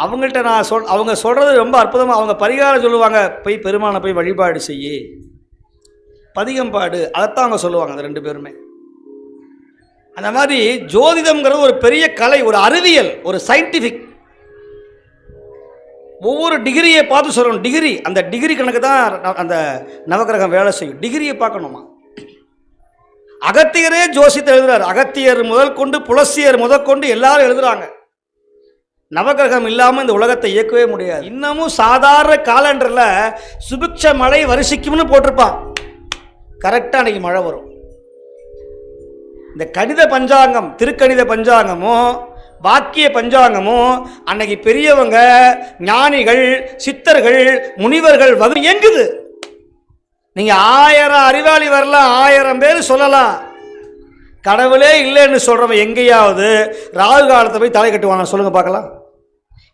அவங்கள்ட்ட நான் சொல் அவங்க சொல்கிறது ரொம்ப அற்புதமாக அவங்க பரிகாரம் சொல்லுவாங்க போய் பெருமானை போய் வழிபாடு செய்யி. பதிகம் பாடு அதைத்தான் அவங்க சொல்லுவாங்க அந்த ரெண்டு பேருமே. அந்த மாதிரி ஜோதிடம்ங்கிறது ஒரு பெரிய கலை ஒரு அறிவியல் ஒரு சயின்டிஃபிக் ஒவ்வொரு டிகிரியை பார்த்து சொல்லணும். டிகிரி அந்த டிகிரி கணக்கு தான் அந்த நவக்கிரகம் வேலை செய்யும். டிகிரியை பார்க்கணுமா? அகத்தியரே ஜோசியத்தை எழுதுறாரு. அகத்தியர் முதல் கொண்டு புலசியர் முதற்கொண்டு எல்லாரும் எழுதுறாங்க. நவக்கிரகம் இல்லாமல் இந்த உலகத்தை இயக்கவே முடியாது. இன்னமும் சாதாரண காலண்டரில் சுபிக்ஷ மழை வருஷிக்கும்னு போட்டிருப்பான். கரெக்டாக அன்னைக்கு மழை வரும். இந்த கணித பஞ்சாங்கம் திருக்கணித பஞ்சாங்கமும் வாக்கிய பஞ்சாங்கமும் அன்னைக்கு பெரியவங்க ஞானிகள் சித்தர்கள் முனிவர்கள் வகு எங்குது நீங்கள் ஆயிரம் அறிவாளி வரலாம் ஆயிரம் பேர் சொல்லலாம். கடவுளே இல்லைன்னு சொல்கிறவன் எங்கேயாவது ராகு காலத்தை போய் தலை கட்டுவானா? சொல்லுங்கள் பார்க்கலாம்.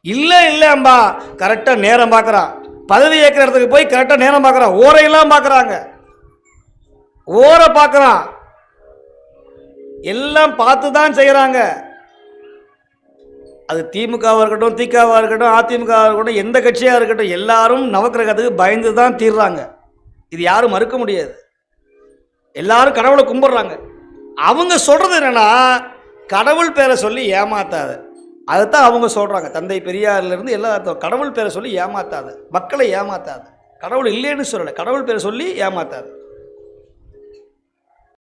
இல்லை இல்லைம்பா கரெக்டாக நேரம் பார்க்குறான் பதவி ஏற்கிற இடத்துக்கு போய் கரெக்டாக நேரம் பார்க்குறான் ஓரையெல்லாம் பார்க்குறாங்க ஓரை பார்க்குறான் எல்லாம் பார்த்து தான் செய்கிறாங்க அது திமுகவாக இருக்கட்டும் திகாவாக இருக்கட்டும் அதிமுகவாக இருக்கட்டும் எந்த கட்சியாக இருக்கட்டும் எல்லாரும் நவக்கிரகத்துக்கு பயந்து தான் தீர்றாங்க. இது யாரும் மறுக்க முடியாது. எல்லாரும் கடவுளை கும்பிட்றாங்க. அவங்க சொல்கிறது என்னென்னா கடவுள் பேரை சொல்லி ஏமாத்தாத. அதைத்தான் அவங்க சொல்கிறாங்க தந்தை பெரியாரிலிருந்து எல்லா கடவுள் பேரை சொல்லி ஏமாத்தாது மக்களை ஏமாத்தாது. கடவுள் இல்லைன்னு சொல்லலை கடவுள் பேரை சொல்லி ஏமாத்தாது.